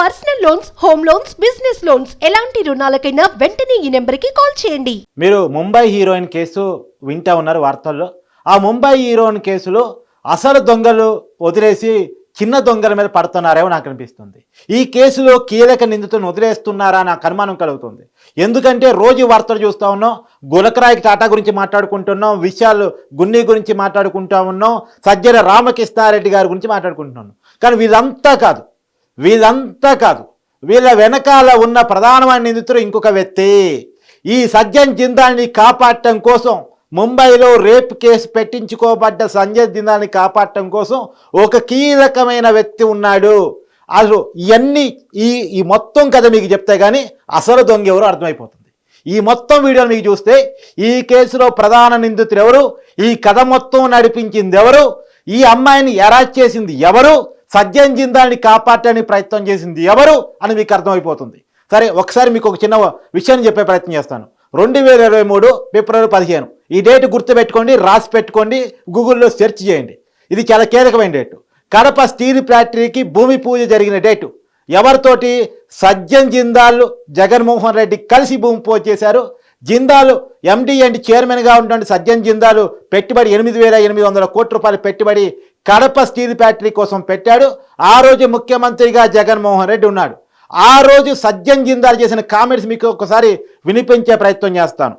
Personal loans home loans business loans. ఎలాంటి రుణాలకైనా వెంటనే ఈ నెంబర్కి కాల్ చేయండి. మీరు ముంబై హీరోయిన్ కేసు వింటా ఉన్నారు వార్తల్లో. ఆ ముంబై హీరోయిన్ కేసులో అసలు దొంగలు వదిలేసి చిన్న దొంగల మీద పడుతున్నారేమో నాకు అనిపిస్తుంది. ఈ కేసులో కీలక నిందితులను వదిలేస్తున్నారా నాకు అనుమానం కలుగుతుంది. ఎందుకంటే రోజు వార్తలు చూస్తూ ఉన్నాం గులకరాయికి టాటా గురించి మాట్లాడుకుంటున్నాం విశాల్ గున్ని గురించి మాట్లాడుకుంటా ఉన్నాం సజ్జల రామకృష్ణారెడ్డి గారి గురించి మాట్లాడుకుంటున్నాం. కానీ వీళ్ళంతా కాదు. వీళ్ళంతా కాదు వీళ్ళ వెనకాల ఉన్న ప్రధానమైన నిందితుడు ఇంకొక వ్యక్తి. ఈ సజ్జన్ జిందాల్ని కాపాడటం కోసం ముంబైలో రేప్ కేసు పెట్టించుకోబడ్డ సంజయ్ జిందాల్ని కాపాడటం కోసం ఒక కీలకమైన వ్యక్తి ఉన్నాడు. అసలు ఇవన్నీ ఈ ఈ మొత్తం కథ మీకు చెప్తే కానీ అసలు దొంగ ఎవరు అర్థమైపోతుంది. ఈ మొత్తం వీడియోని మీకు చూస్తే ఈ కేసులో ప్రధాన నిందితులు ఎవరు? ఈ కథ మొత్తం నడిపించింది ఎవరు? ఈ అమ్మాయిని ఎరాజ్ చేసింది ఎవరు? సజ్జన్ జిందాల్ని కాపాడటానికి ప్రయత్నం చేసింది ఎవరు అని మీకు అర్థమైపోతుంది. సరే ఒకసారి మీకు ఒక చిన్న విషయాన్ని చెప్పే ప్రయత్నం చేస్తాను. రెండు వేల ఇరవై మూడు ఫిబ్రవరి పదిహేను. ఈ డేట్ గుర్తుపెట్టుకోండి రాసి పెట్టుకోండి గూగుల్లో సెర్చ్ చేయండి. ఇది చాలా కీలకమైన డేటు. కడప స్టీల్ ఫ్యాక్టరీకి భూమి పూజ జరిగిన డేటు. ఎవరితోటి? సజ్జన్ జిందాల్ జగన్మోహన్ రెడ్డి కలిసి భూమి పూజ చేశారు. జిందాల్ ఎండి అండ్ చైర్మన్గా ఉన్నటువంటి సజ్జన్ జిందాల్ పెట్టుబడి ఎనిమిది వేల ఎనిమిది వందల కోట్ల రూపాయల పెట్టుబడి కడప స్టీల్ ఫ్యాక్టరీ కోసం పెట్టాడు ఆ రోజు ముఖ్యమంత్రిగా జగన్మోహన్ రెడ్డి ఉన్నాడు ఆ రోజు సజ్జన్ జిందాల్ చేసిన కామెంట్స్ మీకు ఒకసారి వినిపించే ప్రయత్నం చేస్తాను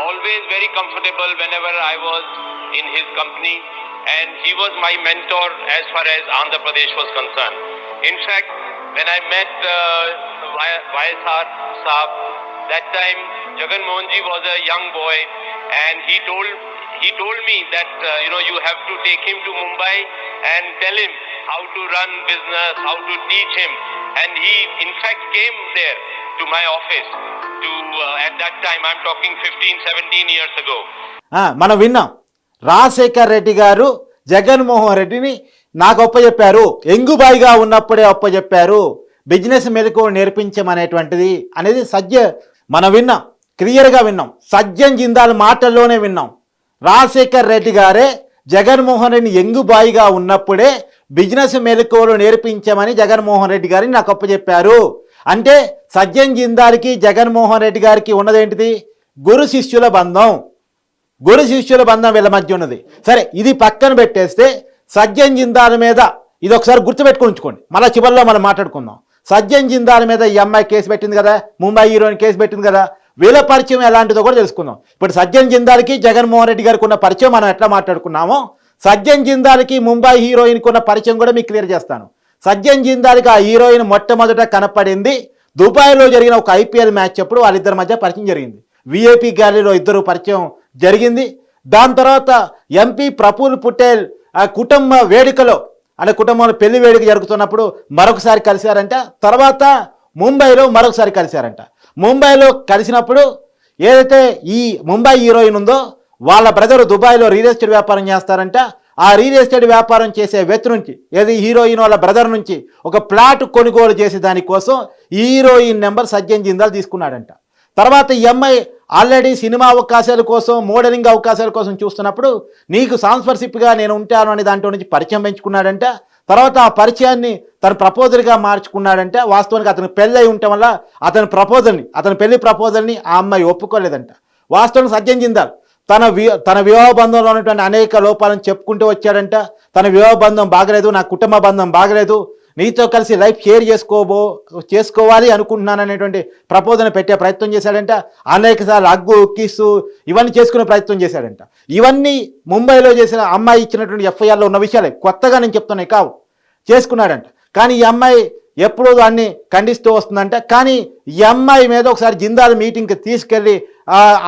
always very comfortable whenever I was in his company and he was my mentor as far as Andhra Pradesh was concerned. In fact, when I met uh, Y- YSR Saab, that time Jagan Mohan ji was a young boy and he told he told me that uh, you know you have to take him to Mumbai and tell him how to run business, how to teach him. And he, in fact, came there to my office. To uh, at that time, I'm talking 15, 17 years ago. ఆ, మనం విన్నాం రాజశేఖర్ రెడ్డి గారు జగన్మోహన్ రెడ్డిని నాకు అప్పచెప్పారు ఎంగుబాయిగా ఉన్నప్పుడే అప్పచెప్పారు business మెలకు నేర్పించమనేటువంటిది అనేది సజ్జ మనం విన్నాం క్లియర్గా విన్నాం. సజ్జన్ జిందాల్ మాటల్లోనే విన్నాం. రాజశేఖర్ రెడ్డి గారే జగన్మోహన్ రెడ్డి ఎంగుబాయిగా ఉన్నప్పుడే బిజినెస్ మెలకువలు నేర్పించమని జగన్మోహన్ రెడ్డి గారిని నాకు అప్పచెప్పారు. అంటే సజ్జన్ జిందాల్కి జగన్మోహన్ రెడ్డి గారికి ఉన్నదేంటిది? గురు శిష్యుల బంధం. గురు శిష్యుల బంధం వీళ్ళ మధ్య ఉన్నది. సరే ఇది పక్కన పెట్టేస్తే సజ్జన్ జిందాల్ మీద ఇది ఒకసారి గుర్తుపెట్టుకుని ఉంచుకోండి. మళ్ళీ చివరిలో మనం మాట్లాడుకుందాం. సజ్జన్ జిందాల్ మీద ఈ అమ్మాయి కేసు పెట్టింది కదా? ముంబై హీరోయిన్ కేసు పెట్టింది కదా? వీళ్ళ పరిచయం ఎలాంటిదో కూడా తెలుసుకుందాం. ఇప్పుడు సజ్జన్ జిందాల్కి జగన్మోహన్ రెడ్డి గారికి ఉన్న పరిచయం మనం ఎట్లా మాట్లాడుకున్నామో సజ్జన్ జిందాల్కి ముంబై హీరోయిన్కి ఉన్న పరిచయం కూడా మీకు క్లియర్ చేస్తాను. సజ్జన్ జిందాల్కి ఆ హీరోయిన్ మొట్టమొదట కనపడింది దుబాయ్లో జరిగిన ఒక ఐపీఎల్ మ్యాచ్ అప్పుడు వాళ్ళిద్దరి మధ్య పరిచయం జరిగింది. విఐపి గ్యాలరీలో ఇద్దరు పరిచయం జరిగింది. దాని తర్వాత ఎంపీ ప్రఫుల్ పుటేల్ ఆ కుటుంబ వేడుకలో అంటే కుటుంబంలో పెళ్ళి వేడుక జరుగుతున్నప్పుడు మరొకసారి కలిశారంట. తర్వాత ముంబైలో మరొకసారి కలిశారంట. ముంబైలో కలిసినప్పుడు ఏదైతే ఈ ముంబై హీరోయిన్ ఉందో వాళ్ళ బ్రదర్ దుబాయ్లో రియల్ ఎస్టేట్ వ్యాపారం చేస్తారంట. ఆ రియల్ ఎస్టేట్ వ్యాపారం చేసే వ్యక్తి నుంచి ఏది హీరోయిన్ వాళ్ళ బ్రదర్ నుంచి ఒక ప్లాట్ కొనుగోలు చేసే దానికోసం హీరోయిన్ నెంబర్ సజ్జన్ జిందాల్ తీసుకున్నాడంట. తర్వాత ఈ అమ్మాయి ఆల్రెడీ సినిమా అవకాశాల కోసం మోడలింగ్ అవకాశాల కోసం చూస్తున్నప్పుడు నీకు సాంస్పర్షిప్గా నేను ఉంటాను అనే దాంట్లో నుంచి పరిచయం పెంచుకున్నాడంట. తర్వాత ఆ పరిచయాన్ని తను ప్రపోజల్గా మార్చుకున్నాడంటే వాస్తవానికి అతను పెళ్ళై ఉండటం వల్ల అతని ప్రపోజల్ని అతని పెళ్ళి ప్రపోజల్ని ఆ అమ్మాయి ఒప్పుకోలేదంట. వాస్తవానికి సత్యం జిందాల్. తన వి తన వివాహ బంధంలో ఉన్నటువంటి అనేక లోపాలను చెప్పుకుంటూ వచ్చాడంట. తన వివాహ బంధం బాగలేదు నా కుటుంబ బంధం బాగలేదు. నీతో కలిసి లైఫ్ షేర్ చేసుకోబో చేసుకోవాలి అనుకుంటున్నాను అనేటువంటి ప్రపోజన పెట్టే ప్రయత్నం చేశాడంట. అనేక సార్లు అగ్గు కిస్సు ఇవన్నీ చేసుకునే ప్రయత్నం చేశాడంట. ఇవన్నీ ముంబైలో చేసిన అమ్మాయి ఇచ్చినటువంటి ఎఫ్ఐఆర్లో ఉన్న విషయాలే. కొత్తగా నేను చెప్తున్నాయి కావు. చేసుకున్నాడంట. కానీ ఈ అమ్మాయి ఎప్పుడూ దాన్ని ఖండిస్తూ వస్తుందంటే కానీ ఈ అమ్మాయి మీద ఒకసారి జిందాల్ మీటింగ్కి తీసుకెళ్ళి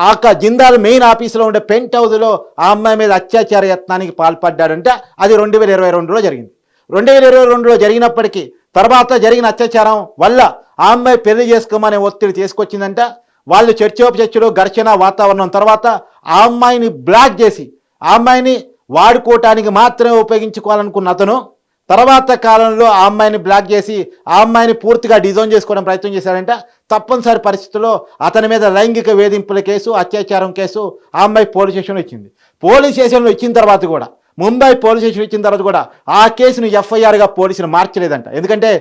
ఆ జిందాల్ మెయిన్ ఆఫీసులో ఉండే పెంట్ హౌస్లో ఆ అమ్మాయి మీద అత్యాచార యత్నానికి పాల్పడ్డాడంటే అది రెండు వేల ఇరవై రెండులో జరిగింది. రెండు వేల ఇరవై రెండులో జరిగినప్పటికీ తర్వాత జరిగిన అత్యాచారం వల్ల ఆ అమ్మాయి పెళ్ళి చేసుకోమనే ఒత్తిడి తీసుకొచ్చిందంట వాళ్ళు చర్చోపచర్చలు ఘర్షణ వాతావరణం తర్వాత ఆ అమ్మాయిని బ్లాక్ చేసి ఆ అమ్మాయిని వాడుకోవటానికి మాత్రమే ఉపయోగించుకోవాలనుకున్న అతను తర్వాత కాలంలో ఆ అమ్మాయిని బ్లాక్ చేసి ఆ అమ్మాయిని పూర్తిగా డిజైన్ చేసుకోవడం ప్రయత్నం చేశాడంటే. తప్పనిసరి పరిస్థితుల్లో అతని మీద లైంగిక వేధింపుల కేసు అత్యాచారం కేసు ఆ అమ్మాయి పోలీస్ స్టేషన్లో ఇచ్చింది. పోలీస్ స్టేషన్లో ఇచ్చిన తర్వాత కూడా ముంబై పోలీస్ స్టేషన్ ఇచ్చిన తర్వాత కూడా ఆ కేసును ఎఫ్ఐఆర్గా పోలీసులు మార్చలేదంట. ఎందుకంటే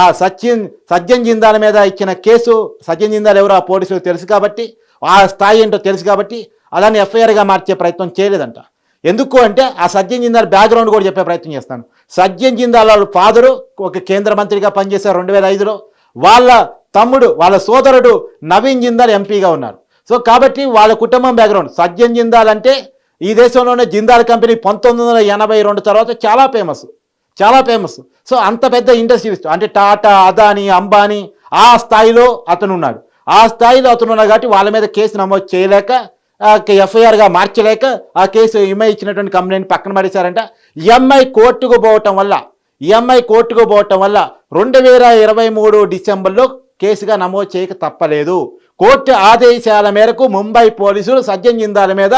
ఆ సచిన్ సజ్జన్ జిందాల్ మీద ఇచ్చిన కేసు సజ్జన్ జిందాల్ ఎవరో ఆ పోలీసులు తెలుసు కాబట్టి ఆ స్థాయి ఏంటో తెలుసు కాబట్టి అలానే ఎఫ్ఐఆర్గా మార్చే ప్రయత్నం చేయలేదంట. ఎందుకు అంటే ఆ సజ్జన్ జిందాల్ బ్యాక్గ్రౌండ్ కూడా చెప్పే ప్రయత్నం చేస్తాను. సజ్జన్ జిందాల్ వాళ్ళ ఫాదరు ఒక కేంద్ర మంత్రిగా పనిచేశారు రెండు వేల ఐదులో. వాళ్ళ తమ్ముడు వాళ్ళ సోదరుడు నవీన్ జిందాల్ ఎంపీగా ఉన్నారు. సో కాబట్టి వాళ్ళ కుటుంబం బ్యాక్గ్రౌండ్. సజ్జన్ జిందాల్ అంటే ఈ దేశంలోనే జిందాల్ కంపెనీ పంతొమ్మిది వందల ఎనభై రెండు తర్వాత చాలా ఫేమస్ చాలా ఫేమస్. సో అంత పెద్ద ఇండస్ట్రీస్ అంటే టాటా అదానీ అంబానీ ఆ స్థాయిలో అతను ఉన్నాడు ఆ స్థాయిలో అతను ఉన్నాడు కాబట్టి వాళ్ళ మీద కేసు నమోదు చేయలేక ఎఫ్ఐఆర్గా మార్చలేక ఆ కేసు ఎంఐ ఇచ్చినటువంటి కంప్లైంట్ పక్కన పడేశారంట. ఎంఐ కోర్టుకు పోవటం వల్ల ఎంఐ కోర్టుకు పోవటం వల్ల రెండు వేల ఇరవై మూడు డిసెంబర్లో కేసుగా నమోదు చేయక తప్పలేదు. కోర్టు ఆదేశాల మేరకు ముంబై పోలీసులు సజ్జన్ జిందాల మీద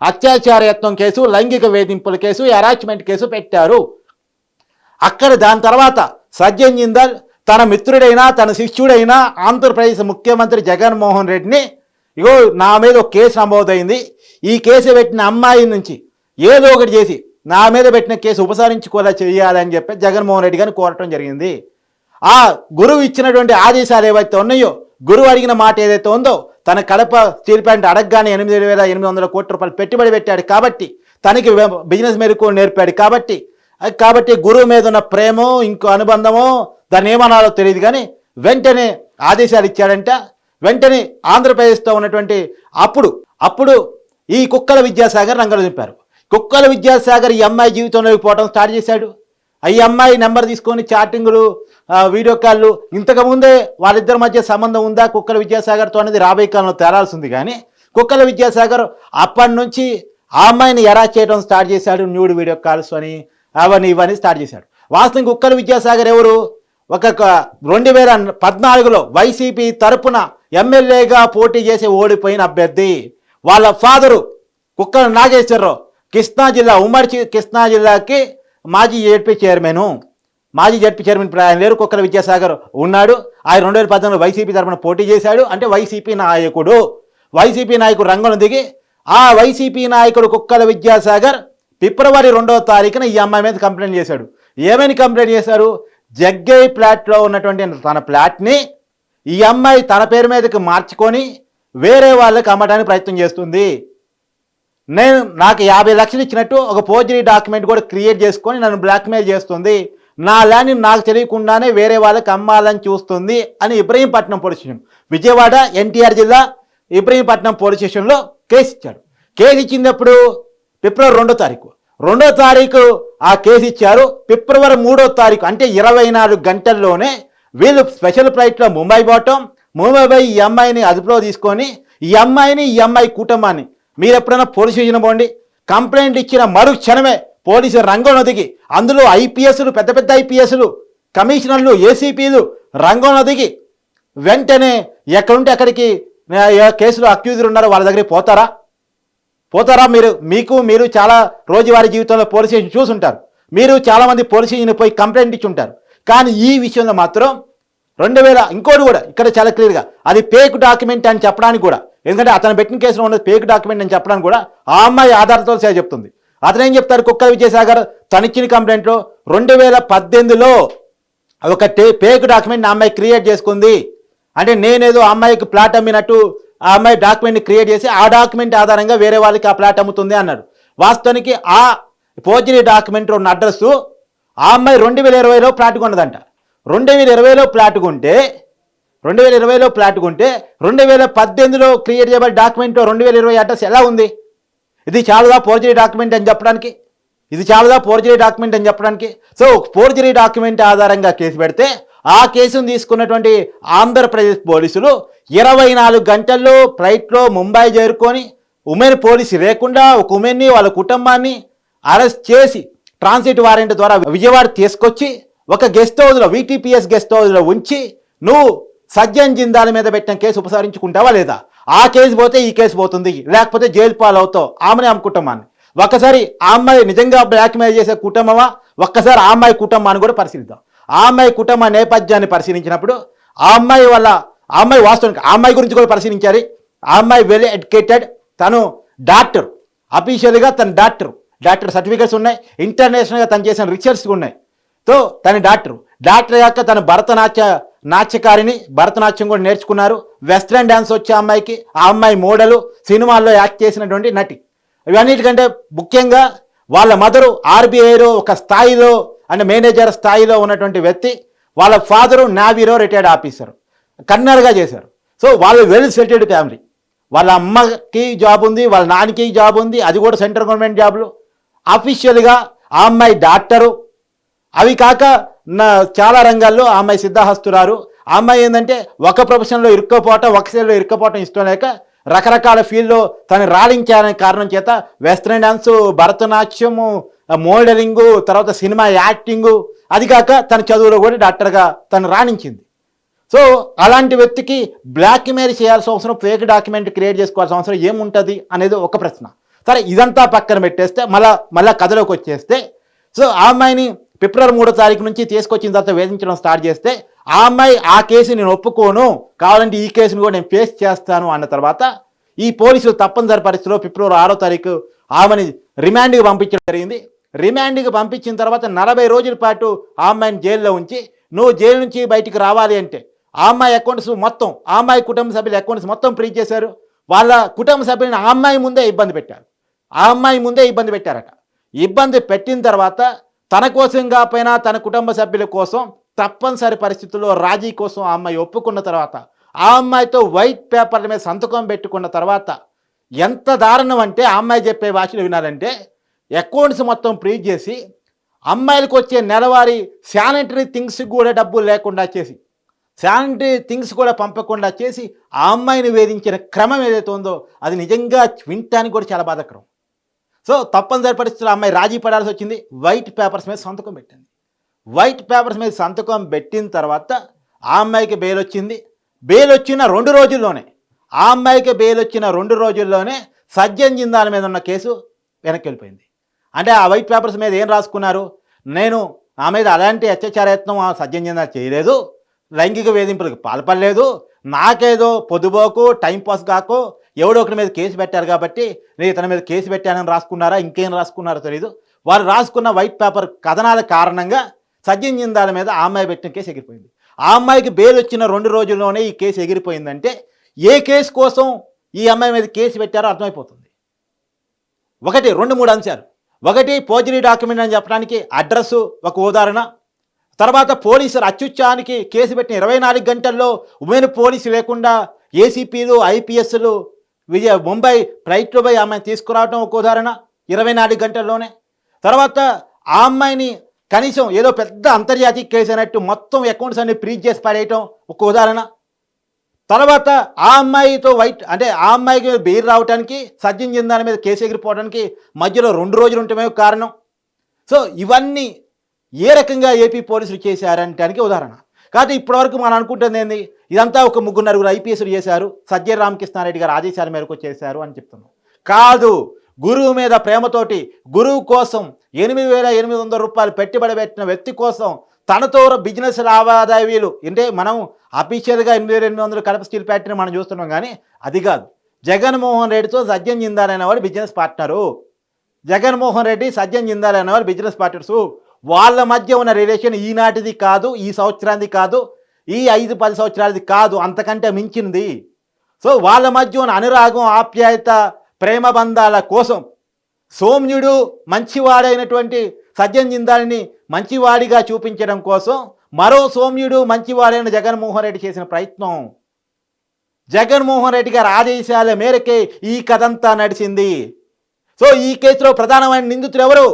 అత్యాచారయత్వం కేసు లైంగిక వేధింపుల కేసు హెరాచ్మెంట్ కేసు పెట్టారు. అక్కడ దాని తర్వాత సజ్జన్ జిందాల్ తన మిత్రుడైన తన శిష్యుడైన ఆంధ్రప్రదేశ్ ముఖ్యమంత్రి జగన్మోహన్ రెడ్డిని ఇగో నా మీద ఒక కేసు నమోదైంది. ఈ కేసు పెట్టిన అమ్మాయి నుంచి ఏదో ఒకటి చేసి నా మీద పెట్టిన కేసు ఉపసరించుకోలా చేయాలని చెప్పి జగన్మోహన్ రెడ్డి గారిని కోరటం జరిగింది. ఆ గురువు ఇచ్చినటువంటి ఆదేశాలు ఏవైతే ఉన్నాయో గురువు అడిగిన మాట ఏదైతే ఉందో తన కడప స్టీల్ ప్లాంట్ అడగగానే ఎనిమిది వేల ఎనిమిది వందల కోట్ల రూపాయలు పెట్టుబడి పెట్టాడు కాబట్టి తనకి బిజినెస్ మెరుకు నేర్పాడు కాబట్టి అది కాబట్టి గురువు మీద ఉన్న ప్రేమో ఇంకో అనుబంధమో దాన్ని ఏమనాలో తెలియదు కానీ వెంటనే ఆదేశాలు ఇచ్చాడంట. వెంటనే ఆంధ్రప్రదేశ్తో ఉన్నటువంటి అప్పుడు అప్పుడు ఈ కుక్కల విద్యాసాగర్ రంగంలో దింపారు కుక్కల విద్యాసాగర్ ఈ అమ్మాయి జీవితంలోకి పోవడం స్టార్ట్ చేశాడు. ఈ అమ్మాయి నెంబర్ తీసుకొని చాటింగులు వీడియో కాళ్ళు ఇంతకుముందే వాళ్ళిద్దరి మధ్య సంబంధం ఉందా? కుక్కల విద్యాసాగర్తో అనేది రాబోయే కాలంలో తేరాల్సి ఉంది కానీ కుక్కల విద్యాసాగర్ అప్పటి నుంచి ఆ అమ్మాయిని ఎరా చేయడం స్టార్ట్ చేశాడు? న్యూడ్ వీడియో కాల్స్ అని అవన్నీ ఇవన్నీ స్టార్ట్ చేశాడు. వాస్తవం కుక్కల విద్యాసాగర్ ఎవరు? ఒక రెండు వేల పద్నాలుగులో వైసీపీ తరపున ఎమ్మెల్యేగా పోటీ చేసి ఓడిపోయిన అభ్యర్థి వాళ్ళ ఫాదరు కుక్కల నాగేశ్వరరావు కృష్ణా జిల్లా ఉమ్మడి కృష్ణా జిల్లాకి మాజీ ఏడ్పీ చైర్మన్ మాజీ జడ్పీ చైర్మన్ ఇప్పుడు ఆయన లేరు కుక్కల విద్యాసాగర్ ఉన్నాడు. ఆయన రెండు వేల పద్నాలుగులో వైసీపీ తరపున పోటీ చేశాడు. అంటే వైసీపీ నాయకుడు. వైసీపీ నాయకుడు రంగంలో దిగి ఆ వైసీపీ నాయకుడు కుక్కల విద్యాసాగర్ ఫిబ్రవరి రెండవ తారీఖున ఈ అమ్మాయి మీద కంప్లైంట్ చేశాడు. ఏమని కంప్లైంట్ చేశారు? జగ్గై ప్లాట్లో ఉన్నటువంటి తన ప్లాట్ని ఈ అమ్మాయి తన పేరు మీదకి మార్చుకొని వేరే వాళ్ళకి అమ్మడానికి ప్రయత్నం చేస్తుంది. నేను నాకు యాభై లక్షలు ఇచ్చినట్టు ఒక ఫోర్జరీ డాక్యుమెంట్ కూడా క్రియేట్ చేసుకొని నన్ను బ్లాక్మెయిల్ చేస్తుంది. నా ల్యాండ్ని నాకు తెలియకుండానే వేరే వాళ్ళకి అమ్మాలని చూస్తుంది అని ఇబ్రహీంపట్నం పోలీస్ స్టేషన్. విజయవాడ ఎన్టీఆర్ జిల్లా ఇబ్రహీంపట్నం పోలీస్ స్టేషన్లో కేసు ఇచ్చాడు. కేసు ఇచ్చినప్పుడు ఫిబ్రవరి రెండో తారీఖు. రెండో తారీఖు ఆ కేసు ఇచ్చారు. ఫిబ్రవరి మూడో తారీఖు అంటే ఇరవై నాలుగు గంటల్లోనే వీళ్ళు స్పెషల్ ఫ్లైట్లో ముంబై పోవటం. ముంబై పోయి ఈ అమ్మాయిని అదుపులో తీసుకొని ఈ అమ్మాయిని ఈ అమ్మాయి కుటుంబాన్ని మీరు ఎప్పుడైనా పోలీసు స్టేషన్ పోండి. కంప్లైంట్ ఇచ్చిన మరు క్షణమే పోలీసు రంగంలో దిగి అందులో ఐపీఎస్లు పెద్ద పెద్ద ఐపీఎస్లు కమిషనర్లు ఏసీపీలు రంగంలో దిగి వెంటనే ఎక్కడుంటే అక్కడికి కేసులో అక్యూజులు ఉన్నారో వాళ్ళ దగ్గరికి పోతారా? పోతారా? మీరు మీకు మీరు చాలా రోజువారీ జీవితంలో పోలీస్ స్టేషన్ చూసుంటారు. మీరు చాలామంది పోలీస్ స్టేషన్ పోయి కంప్లైంట్ ఇచ్చి ఉంటారు. కానీ ఈ విషయంలో మాత్రం రెండు వేల ఇంకోటి కూడా ఇక్కడ చాలా క్లియర్గా అది పేక్ డాక్యుమెంట్ అని చెప్పడానికి కూడా ఎందుకంటే అతను పెట్టిన కేసులో ఉన్నది ఫేక్ డాక్యుమెంట్ అని చెప్పడానికి కూడా ఆ అమ్మాయి ఆధారంతో సేవ చెప్తుంది. అతను ఏం చెప్తారు? కుక్కల విజయసాగర్ తనిచ్చిన కంప్లైంట్లో రెండు వేల పద్దెనిమిదిలో ఒక టే పేక్ డాక్యుమెంట్ ఆ అమ్మాయి క్రియేట్ చేసుకుంది. అంటే నేనేదో అమ్మాయికి ప్లాట్ అమ్మినట్టు ఆ అమ్మాయి డాక్యుమెంట్ క్రియేట్ చేసి ఆ డాక్యుమెంట్ ఆధారంగా వేరే వాళ్ళకి ఆ ప్లాట్ అమ్ముతుంది అన్నాడు. వాస్తవానికి ఆ ఫోర్జరీ డాక్యుమెంట్ ఉన్న అడ్రస్ ఆ అమ్మాయి రెండు వేల ఇరవైలో ప్లాట్ కొన్నదంట. రెండు వేల ఇరవైలో ప్లాట్ కొంటే రెండు వేల ఇరవైలో ప్లాట్ కొంటే రెండు వేల పద్దెనిమిదిలో క్రియేట్ చేయబడిన డాక్యుమెంట్ రెండు వేల ఇరవై అడ్రస్ ఎలా ఉంది? ఇది చాలుదా ఫోర్జరీ డాక్యుమెంట్ అని చెప్పడానికి? ఇది చాలుదా ఫోర్జరీ డాక్యుమెంట్ అని చెప్పడానికి? సో ఫోర్జరీ డాక్యుమెంట్ ఆధారంగా కేసు పెడితే ఆ కేసును తీసుకున్నటువంటి ఆంధ్రప్రదేశ్ పోలీసులు ఇరవై నాలుగు గంటల్లో ఫ్లైట్లో ముంబై చేరుకొని ఉమెన్ పోలీసు లేకుండా ఒక ఉమెన్ని వాళ్ళ కుటుంబాన్ని అరెస్ట్ చేసి ట్రాన్సిట్ వారెంట్ ద్వారా విజయవాడ తీసుకొచ్చి ఒక గెస్ట్ హౌస్లో వీటీపీఎస్ గెస్ట్ హౌస్లో ఉంచి నువ్వు సజ్జన్ జిందాల మీద పెట్టిన కేసు ఉపసరించుకుంటావా లేదా? ఆ కేసు పోతే ఈ కేసు పోతుంది లేకపోతే జైలు పాలవుతావు ఆమెనే ఆమె కుటుంబాన్ని ఒకసారి ఆ అమ్మాయి నిజంగా బ్లాక్మెయిల్ చేసే కుటుంబమా? ఒక్కసారి ఆ అమ్మాయి కుటుంబాన్ని కూడా పరిశీలిద్దాం. ఆ అమ్మాయి కుటుంబ నేపథ్యాన్ని పరిశీలించినప్పుడు ఆ అమ్మాయి వల్ల ఆ అమ్మాయి వాస్తవానికి ఆ అమ్మాయి గురించి కూడా పరిశీలించాలి. ఆ అమ్మాయి వెల్ ఎడ్యుకేటెడ్ తను డాక్టర్ అఫీషియల్గా తను డాక్టర్ డాక్టర్ సర్టిఫికేట్స్ ఉన్నాయి ఇంటర్నేషనల్గా తను చేసిన రీసెర్చ్ ఉన్నాయి. తో తన డాక్టర్ డాక్టర్ యొక్క తన భరతనాట్య నాట్యకారిని భరతనాట్యం కూడా నేర్చుకున్నారు. వెస్ట్రన్ డ్యాన్స్ వచ్చే అమ్మాయికి ఆ అమ్మాయి మోడలు సినిమాల్లో యాక్ట్ చేసినటువంటి నటి. ఇవన్నిటికంటే ముఖ్యంగా వాళ్ళ మదరు ఆర్బీఐలో ఒక స్థాయిలో అంటే మేనేజర్ స్థాయిలో ఉన్నటువంటి వ్యక్తి వాళ్ళ ఫాదరు నావీరో రిటైర్డ్ ఆఫీసర్ కన్నర్గా చేశారు. సో వాళ్ళు వెల్ సెటిల్డ్ ఫ్యామిలీ వాళ్ళ అమ్మకి జాబ్ ఉంది వాళ్ళ నాన్నకి జాబ్ ఉంది అది కూడా సెంట్రల్ గవర్నమెంట్ జాబ్లు. అఫీషియల్గా ఆ అమ్మాయి డాక్టరు. అవి కాక నా చాలా రంగాల్లో ఆ అమ్మాయి సిద్ధహస్తురారు ఆ అమ్మాయి ఏంటంటే ఒక ప్రొఫెషన్లో ఇరుక్కపోవటం ఒక సైడ్లో ఇరుక్కపోవటం ఇష్టం లేక రకరకాల ఫీల్డ్లో తను రాణించాలనే కారణం చేత వెస్ట్రన్ డాన్స్ భరతనాట్యము మోడలింగు తర్వాత సినిమా యాక్టింగు అది కాక తన చదువులో కూడా డాక్టర్గా తను రాణించింది. సో అలాంటి వ్యక్తికి బ్లాక్ మెయిల్ చేయాల్సిన అవసరం ఫేక్ డాక్యుమెంట్ క్రియేట్ చేసుకోవాల్సిన అవసరం ఏముంటుంది అనేది ఒక ప్రశ్న. సరే ఇదంతా పక్కన పెట్టేస్తే మళ్ళా మళ్ళా కథలోకి వచ్చేస్తే సో ఆ అమ్మాయిని ఫిబ్రవరి మూడో తారీఖు నుంచి తీసుకొచ్చిన తర్వాత వేధించడం స్టార్ట్ చేస్తే ఆ అమ్మాయి ఆ కేసు నేను ఒప్పుకోను కావాలంటే ఈ కేసును కూడా నేను ఫేస్ చేస్తాను అన్న తర్వాత ఈ పోలీసులు తప్పనిసరి పరిస్థితిలో ఫిబ్రవరి ఆరో తారీఖు ఆమెని రిమాండ్కి పంపించడం జరిగింది. రిమాండ్కి పంపించిన తర్వాత నలభై రోజుల పాటు ఆ అమ్మాయిని జైల్లో ఉంచి నువ్వు జైలు నుంచి బయటికి రావాలి అంటే ఆ అమ్మాయి అకౌంట్స్ మొత్తం ఆ అమ్మాయి కుటుంబ సభ్యుల అకౌంట్స్ మొత్తం ఫ్రీజ్ చేశారు. వాళ్ళ కుటుంబ సభ్యులను ఆ అమ్మాయి ముందే ఇబ్బంది పెట్టారు. ఆ అమ్మాయి ముందే ఇబ్బంది పెట్టారట. ఇబ్బంది పెట్టిన తర్వాత తన కోసం కాకపోయినా తన కుటుంబ సభ్యుల కోసం తప్పనిసరి పరిస్థితుల్లో రాజీ కోసం ఆ అమ్మాయి ఒప్పుకున్న తర్వాత ఆ అమ్మాయితో వైట్ పేపర్ల మీద సంతకం పెట్టుకున్న తర్వాత ఎంత దారుణం అంటే ఆ అమ్మాయి చెప్పే భాషలు వినాలంటే అకౌంట్స్ మొత్తం ఫ్రీజ్ చేసి అమ్మాయిలకు వచ్చే నెలవారీ శానిటరీ థింగ్స్ కూడా డబ్బులు లేకుండా చేసి శానిటరీ థింగ్స్ కూడా పంపకుండా చేసి ఆ అమ్మాయిని వేధించిన క్రమం ఏదైతే ఉందో అది నిజంగా వినటానికి కూడా చాలా బాధాకరం. సో తప్పనిసరి పరిస్థితుల్లో అమ్మాయి రాజీ పడాల్సి వచ్చింది. వైట్ పేపర్స్ మీద సంతకం పెట్టింది. వైట్ పేపర్స్ మీద సంతకం పెట్టిన తర్వాత ఆ అమ్మాయికి బెయిల్ వచ్చింది. బెయిల్ వచ్చిన రెండు రోజుల్లోనే ఆ అమ్మాయికి బెయిల్ వచ్చిన రెండు రోజుల్లోనే సజ్జన్ జిందాల మీద ఉన్న కేసు వెనక్కి వెళ్ళిపోయింది. అంటే ఆ వైట్ పేపర్స్ మీద ఏం రాసుకున్నారు? నేను నా మీద అలాంటి అత్యాచారయత్నం ఆ సజ్జన్ జిందా చేయలేదు. లైంగిక వేధింపులకు పాల్పడలేదు. నాకేదో పొదుపోకు టైంపాస్ కాకు ఎవడో ఒకరి మీద కేసు పెట్టారు కాబట్టి నేను ఇతని మీద కేసు పెట్టానని రాసుకున్నారా? ఇంకేం రాసుకున్నారో తెలియదు వారు రాసుకున్న వైట్ పేపర్ కథనాల కారణంగా సజ్జన్ జిందాల మీద ఆ అమ్మాయి పెట్టిన కేసు ఎగిరిపోయింది. ఆ అమ్మాయికి బెయిల్ వచ్చిన రెండు రోజుల్లోనే ఈ కేసు ఎగిరిపోయిందంటే ఏ కేసు కోసం ఈ అమ్మాయి మీద కేసు పెట్టారో అర్థమైపోతుంది. ఒకటి రెండు మూడు అంశాలు. ఒకటి పోజరీ డాక్యుమెంట్ అని చెప్పడానికి అడ్రస్సు ఒక ఉదాహరణ. తర్వాత పోలీసులు అత్యుచ్చానికి కేసు పెట్టిన ఇరవై నాలుగు గంటల్లో ఉమెన్ పోలీసు లేకుండా ఏసీపీలు ఐపీఎస్లు విజయ ముంబై ఫ్లైట్లో పోయి ఆమెను తీసుకురావటం ఒక ఉదాహరణ ఇరవై నాలుగు గంటల్లోనే. తర్వాత ఆ అమ్మాయిని కనీసం ఏదో పెద్ద అంతర్జాతీయ కేసు అన్నట్టు మొత్తం అకౌంట్స్ అన్ని ఫ్రీజ్ చేసి పడేయటం ఒక ఉదాహరణ. తర్వాత ఆ అమ్మాయితో వైట్ అంటే ఆ అమ్మాయికి బెయిల్ రావడానికి సజ్జం జిందాల మీద కేసు ఎగిరిపోవడానికి మధ్యలో రెండు రోజులు ఉండటమే ఒక కారణం. సో ఇవన్నీ ఏ రకంగా ఏపీ పోలీసులు చేశారంటానికి ఉదాహరణ. కాబట్టి ఇప్పటివరకు మనం అనుకుంటుంది ఏంది? ఇదంతా ఒక ముగ్గురు నలుగురు ఐపీఎస్లు చేశారు. సజ్జయ రామకృష్ణారెడ్డి గారు ఆదేశాల మేరకు చేశారు అని చెప్తున్నాం. కాదు గురువు మీద ప్రేమతోటి గురువు కోసం ఎనిమిది వేల ఎనిమిది వందల రూపాయలు పెట్టుబడి పెట్టిన వ్యక్తి కోసం తనతో బిజినెస్ లావాదేవీలు అంటే మనం అఫీషియల్గా ఎనిమిది వేల ఎనిమిది వందలు కడప స్టీల్ ఫ్యాక్టరీ మనం చూస్తున్నాం కానీ అది కాదు. జగన్మోహన్ రెడ్డితో సజ్జన్ జిందాల్ అనేవాడు బిజినెస్ పార్ట్నరు. జగన్మోహన్ రెడ్డి సజ్జన్ జిందాల్ అనేవాళ్ళు బిజినెస్ పార్ట్నర్సు వాళ్ళ మధ్య ఉన్న రిలేషన్ ఈనాటిది కాదు ఈ సంవత్సరానికి కాదు. ఈ ఐదు పది సంవత్సరాలది కాదు అంతకంటే మించింది సో వాళ్ళ మధ్య ఉన్న అనురాగం ఆప్యాయత ప్రేమ బంధాల కోసం సోమ్యుడు మంచివాడైనటువంటి సజ్జన్ జిందాల్ని మంచివాడిగా చూపించడం కోసం మరో సోమ్యుడు మంచివాడైన జగన్మోహన్ రెడ్డి చేసిన ప్రయత్నం. జగన్మోహన్ రెడ్డి గారి ఆదేశాల మేరకే ఈ కథంతా నడిచింది. సో ఈ కేసులో ప్రధానమైన నిందితులు ఎవరు?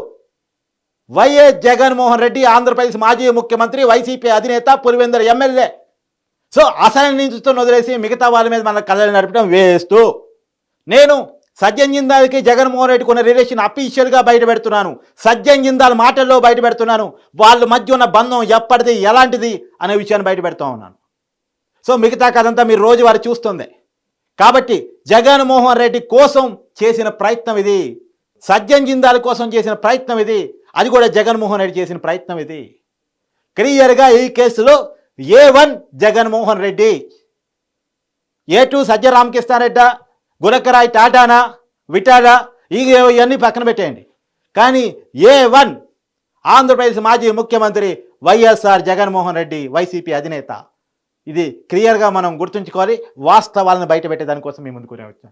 వైఎస్ జగన్మోహన్ రెడ్డి ఆంధ్రప్రదేశ్ మాజీ ముఖ్యమంత్రి వైసీపీ అధినేత పులివెందర్ ఎమ్మెల్యే. సో అసలు నిందితులను వదిలేసి మిగతా వాళ్ళ మీద మన కథలు నడపడం వేస్తూ నేను సజ్జన్ జిందాల్కి జగన్మోహన్ రెడ్డికి ఉన్న రిలేషన్ అఫీషియల్గా బయట పెడుతున్నాను. సజ్జన్ జిందాల్ మాటల్లో బయట పెడుతున్నాను. వాళ్ళ మధ్య ఉన్న బంధం ఎప్పటిది ఎలాంటిది అనే విషయాన్ని బయట పెడుతూ ఉన్నాను. సో మిగతా కథంతా మీరు రోజు వారు చూస్తుంది. కాబట్టి జగన్మోహన్ రెడ్డి కోసం చేసిన ప్రయత్నం ఇది. సజ్జన్ జిందాల్ కోసం చేసిన ప్రయత్నం ఇది. అది కూడా జగన్మోహన్ రెడ్డి చేసిన ప్రయత్నం ఇది. క్లియర్గా ఈ కేసులో A one Jaganmohan Reddy A two Sajja రామకృష్ణారెడ్డ గులకరాయ్ టాటానా విటాడా ఇవన్నీ పక్కన పెట్టేయండి. కానీ ఏ వన్ ఆంధ్రప్రదేశ్ మాజీ ముఖ్యమంత్రి వైఎస్ఆర్ జగన్మోహన్ రెడ్డి వైసీపీ అధినేత. ఇది క్లియర్గా మనం గుర్తుంచుకోవాలి వాస్తవాలను బయట దానికోసం మీ ముందుకునే వచ్చాం